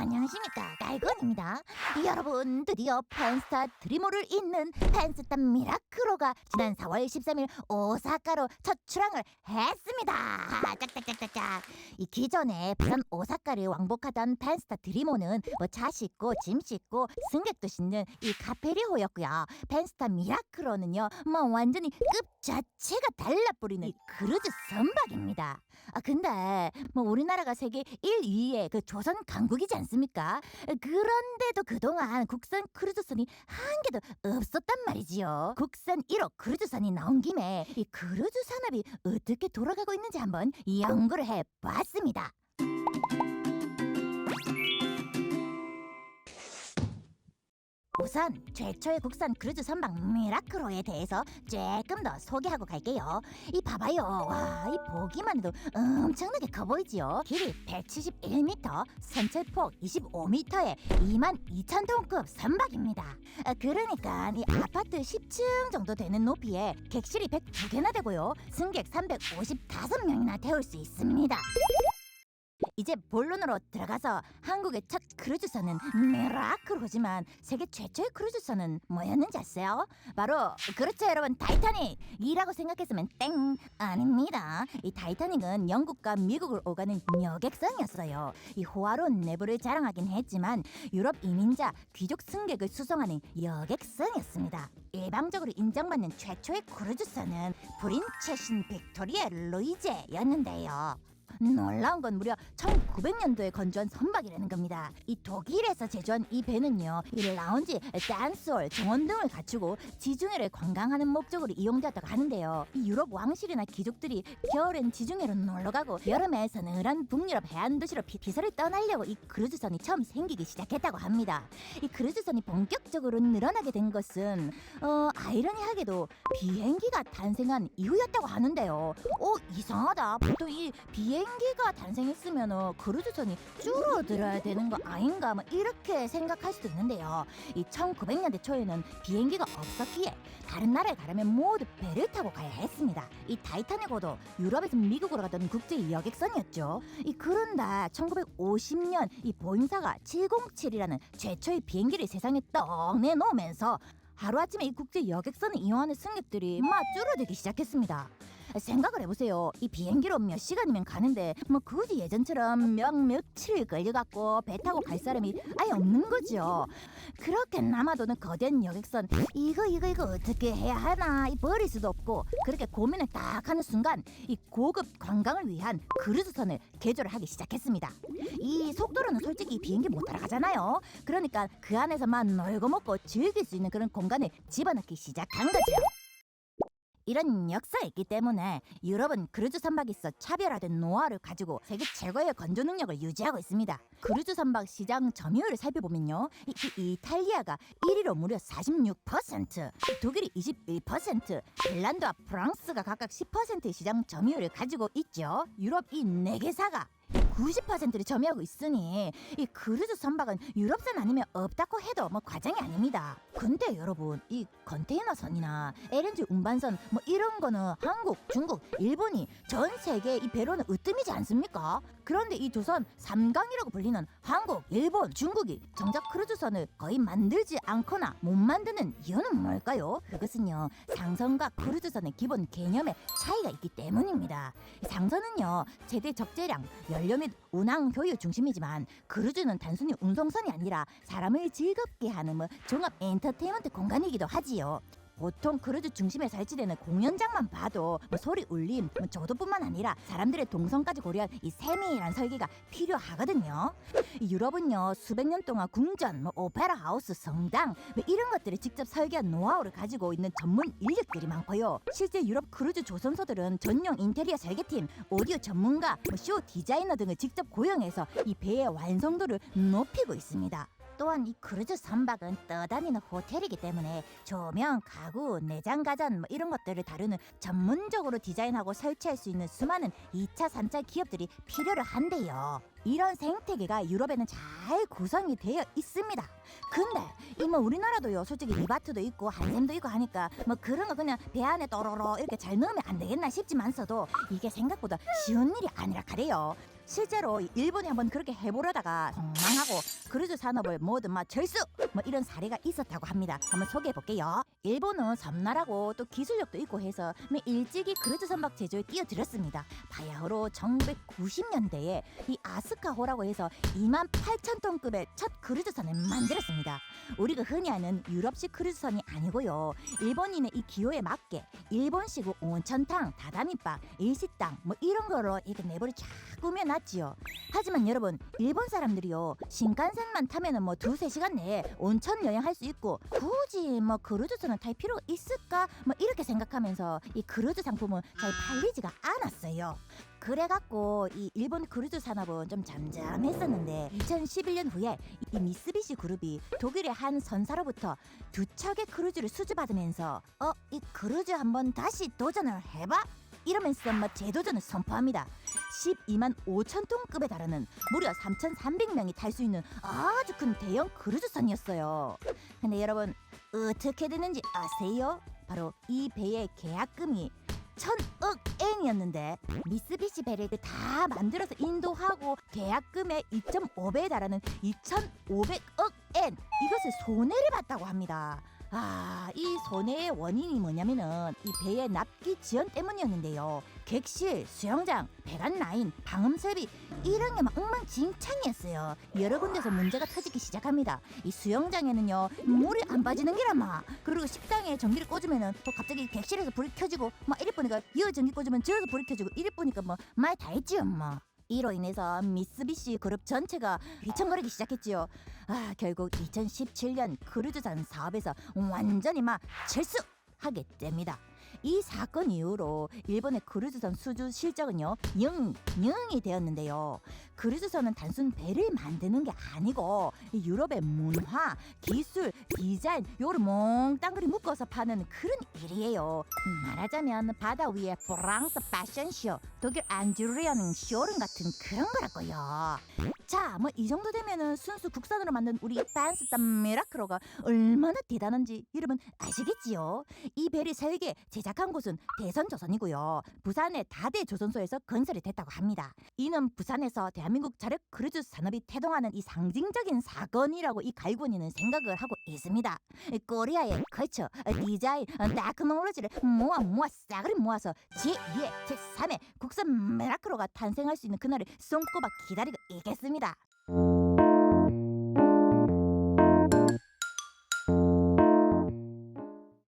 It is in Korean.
안녕하십니까. 깔건입니다. 여러분 드디어 펜스타 드리모를 잇는 펜스타 미라크로가 지난 4월 13일 오사카로 첫 출항을 했습니다. 짝짝짝짝짝. 이 기존에 부산 오사카를 왕복하던 펜스타 드리모는 뭐 차 싣고 짐 싣고 승객도 싣는 이 카페리호였고요. 펜스타 미라크로는요 뭐 완전히 급 자체가 달라버리는 이 크루즈 선박입니다 아 근데 뭐 우리나라가 세계 1, 2위의 그 조선 강국이지 않습니까? 그런데도 그동안 국산 크루즈선이 한 개도 없었단 말이지요. 국산 1호 크루즈선이 나온 김에 이 크루즈 산업이 어떻게 돌아가고 있는지 한번 연구를 해봤습니다. 우선 최초의 국산 크루즈 선박 미라크로에 대해서 조금 더 소개하고 갈게요. 이 봐봐요. 와, 이 보기만 해도 엄청나게 커 보이지요. 길이 171m, 선체폭 25m에 22,000톤급 선박입니다. 아, 그러니까 이 아파트 10층 정도 되는 높이에 객실이 102개나 되고요. 승객 355명이나 태울 수 있습니다. 이제 본론으로 들어가서 한국의 첫 크루즈선은 미라클로지만 세계 최초의 크루즈선은 뭐였는지 아세요? 바로 그렇죠 여러분 타이타닉이라고 생각했으면 땡 아닙니다. 이 타이타닉은 영국과 미국을 오가는 여객선이었어요. 이 호화로운 내부를 자랑하긴 했지만 유럽 이민자 귀족 승객을 수송하는 여객선이었습니다. 일방적으로 인정받는 최초의 크루즈선은 프린체신 빅토리아 루이제였는데요. 놀라운 건 무려 1900년도에 건조한 선박이라는 겁니다. 이 독일에서 제조한 이 배는요, 이 라운지, 댄스홀, 정원 등을 갖추고 지중해를 관광하는 목적으로 이용되었다고 하는데요. 이 유럽 왕실이나 귀족들이 겨울엔 지중해로 놀러 가고 여름에 서늘한 북유럽 해안 도시로 비, 비서를 떠나려고 이 크루즈선이 처음 생기기 시작했다고 합니다. 이 크루즈선이 본격적으로 늘어나게 된 것은 어, 아이러니하게도 비행기가 탄생한 이후였다고 하는데요. 어, 이상하다. 보통 이 비행 기가 탄생했으면 어, 크루즈선이 줄어들어야 되는 거 아닌가 뭐 이렇게 생각할 수도 있는데요. 이 1900년대 초에는 비행기가 없었기에 다른 나라에 가려면 모두 배를 타고 가야 했습니다. 이 타이타닉호도 유럽에서 미국으로 가던 국제 여객선이었죠. 이 그런데 1950년 이 보잉사가 707이라는 최초의 비행기를 세상에 떡 내놓으면서 하루아침에 이 국제 여객선을 이용하는 승객들이 막 줄어들기 시작했습니다. 생각을 해보세요. 이 비행기로 몇 시간이면 가는데 뭐 굳이 예전처럼 몇 며칠 걸려갖고 배 타고 갈 사람이 아예 없는 거죠. 그렇게 남아도는 거대한 여객선 이거 이거 이거 어떻게 해야 하나 이 버릴 수도 없고 그렇게 고민을 딱 하는 순간 이 고급 관광을 위한 크루즈선을 개조를 하기 시작했습니다. 이 속도로는 솔직히 비행기 못 따라가잖아요. 그러니까 그 안에서만 놀고 먹고 즐길 수 있는 그런 공간을 집어넣기 시작한 거죠. 이런 역사가 있기 때문에 유럽은 크루즈 선박에서 차별화된 노하우를 가지고 세계 최고의 건조 능력을 유지하고 있습니다. 크루즈 선박 시장 점유율을 살펴보면요. 이, 이, 이탈리아가 1위로 무려 46%, 독일이 21%, 핀란드와 프랑스가 각각 10%의 시장 점유율을 가지고 있죠. 유럽 이네 개사가 90%를 점유하고 있으니 이 크루즈 선박은 유럽선 아니면 없다고 해도 뭐 과장이 아닙니다. 근데 여러분 이 컨테이너선이나 LNG 운반선 뭐 이런 거는 한국, 중국, 일본이 전 세계 이 배로는 으뜸이지 않습니까? 그런데 이 조선 삼강이라고 불리는 한국, 일본, 중국이 정작 크루즈선을 거의 만들지 않거나 못 만드는 이유는 뭘까요? 그것은요 상선과 크루즈선의 기본 개념에 차이가 있기 때문입니다. 상선은요 최대 적재량, 연료 및 운항 효율 중심이지만 크루즈는 단순히 운송선이 아니라 사람을 즐겁게 하는 뭐 종합 엔터테인먼트 공간이기도 하지요. 보통 크루즈 중심에 설치되는 공연장만 봐도 뭐 소리 울림, 뭐 조도뿐만 아니라 사람들의 동선까지 고려한 이 세밀한 설계가 필요하거든요. 이 유럽은요 수백 년 동안 궁전, 뭐 오페라 하우스, 성당 뭐 이런 것들을 직접 설계한 노하우를 가지고 있는 전문 인력들이 많고요. 실제 유럽 크루즈 조선소들은 전용 인테리어 설계팀, 오디오 전문가, 뭐 쇼 디자이너 등을 직접 고용해서 이 배의 완성도를 높이고 있습니다. 또한 이 크루즈 선박은 떠다니는 호텔이기 때문에 조명, 가구, 내장 가전 뭐 이런 것들을 다루는 전문적으로 디자인하고 설치할 수 있는 수많은 2차, 3차 기업들이 필요로 한대요. 이런 생태계가 유럽에는 잘 구성이 되어 있습니다. 근데 이 뭐 우리나라도요 솔직히 리바트도 있고 한샘도 있고 하니까 뭐 그런 거 그냥 배 안에 또로로 이렇게 잘 넣으면 안 되겠나 싶지만서도 이게 생각보다 쉬운 일이 아니라 카래요. 실제로 이 일본이 한번 그렇게 해보려다가 엉망하고 크루즈 산업을 모두 막 절수 뭐 이런 사례가 있었다고 합니다. 한번 소개해 볼게요. 일본은 섬나라고 또 기술력도 있고 해서 뭐 일찍이 크루즈 선박 제조에 뛰어들었습니다. 바야흐로 1990년대에 이 아스카호라고 해서 2만 8천 톤급의 첫 크루즈선을 만들었습니다. 우리가 흔히 아는 유럽식 크루즈선이 아니고요. 일본인의 이 기호에 맞게 일본식으로 온천탕, 다다미바, 일식당 뭐 이런 거로 이렇게 내부를 쫙 꾸며놨 지요. 하지만 여러분 일본 사람들이요 신칸센만 타면은 뭐 두세 시간 내에 온천 여행할 수 있고 굳이 뭐 크루즈선을 탈 필요가 있을까 뭐 이렇게 생각하면서 이 크루즈 상품은 잘 팔리지가 않았어요. 그래갖고 이 일본 크루즈 산업은 좀 잠잠했었는데 2011년 후에 이 미쓰비시 그룹이 독일의 한 선사로부터 두 척의 크루즈를 수주받으면서 어 이 크루즈 한번 다시 도전을 해봐 이러면서 막 재도전을 선포합니다. 12만 5천 톤급에 달하는 무려 3,300명이 탈 수 있는 아주 큰 대형 크루즈선이었어요. 근데 여러분 어떻게 됐는지 아세요? 바로 이 배의 계약금이 천억 엔이었는데 미쓰비시 배를 다 만들어서 인도하고 계약금의 2.5배에 달하는 2,500억 엔 이것을 손해를 봤다고 합니다. 아, 이 손해의 원인이 뭐냐면은 이 배의 납기 지연 때문이었는데요. 객실, 수영장, 배관 라인, 방음 설비 이런 게 막 엉망진창이었어요. 여러 군데서 문제가 터지기 시작합니다. 이 수영장에는요 물이 안 빠지는 게라마. 그리고 식당에 전기를 꽂으면은 또 갑자기 객실에서 불이 켜지고 막 이리 보니까 여 전기 꽂으면 저기서 불이 켜지고 이리 보니까 뭐 말 다 했지요, 뭐. 이로 인해서 미쓰비시 그룹 전체가 휘청거리기 시작했지요. 아, 결국 2017년 크루즈선 사업에서 완전히 막 철수 하게 됩니다. 이 사건 이후로 일본의 크루즈선 수주 실적은요 영, 영이 되었는데요. 크루즈선은 단순 배를 만드는 게 아니고 이 유럽의 문화, 기술, 디자인 요를 몽땅 그리 묶어서 파는 그런 일이에요. 말하자면 바다 위에 프랑스 패션쇼, 독일 안주리언 쇼룸 같은 그런 거라고요. 자, 뭐 이 정도 되면은 순수 국산으로 만든 우리 빤스타 미라크로가 얼마나 대단한지 여러분 아시겠지요? 이 배를 설계, 제작한 곳은 대선조선이고요. 부산의 다대 조선소에서 건설이 됐다고 합니다. 이는 부산에서 대한민국 자력 크루즈 산업이 태동하는 이 상징적인 사건이라고 이 갈군이는 생각을 하고 있습니다. 코리아의 컬처, 디자인, 테크놀로지를 모아 모아 싸그리 모아서 제2의 제3의 국산 메라크로가 탄생할 수 있는 그날을 손꼽아 기다리고 있겠습 니다.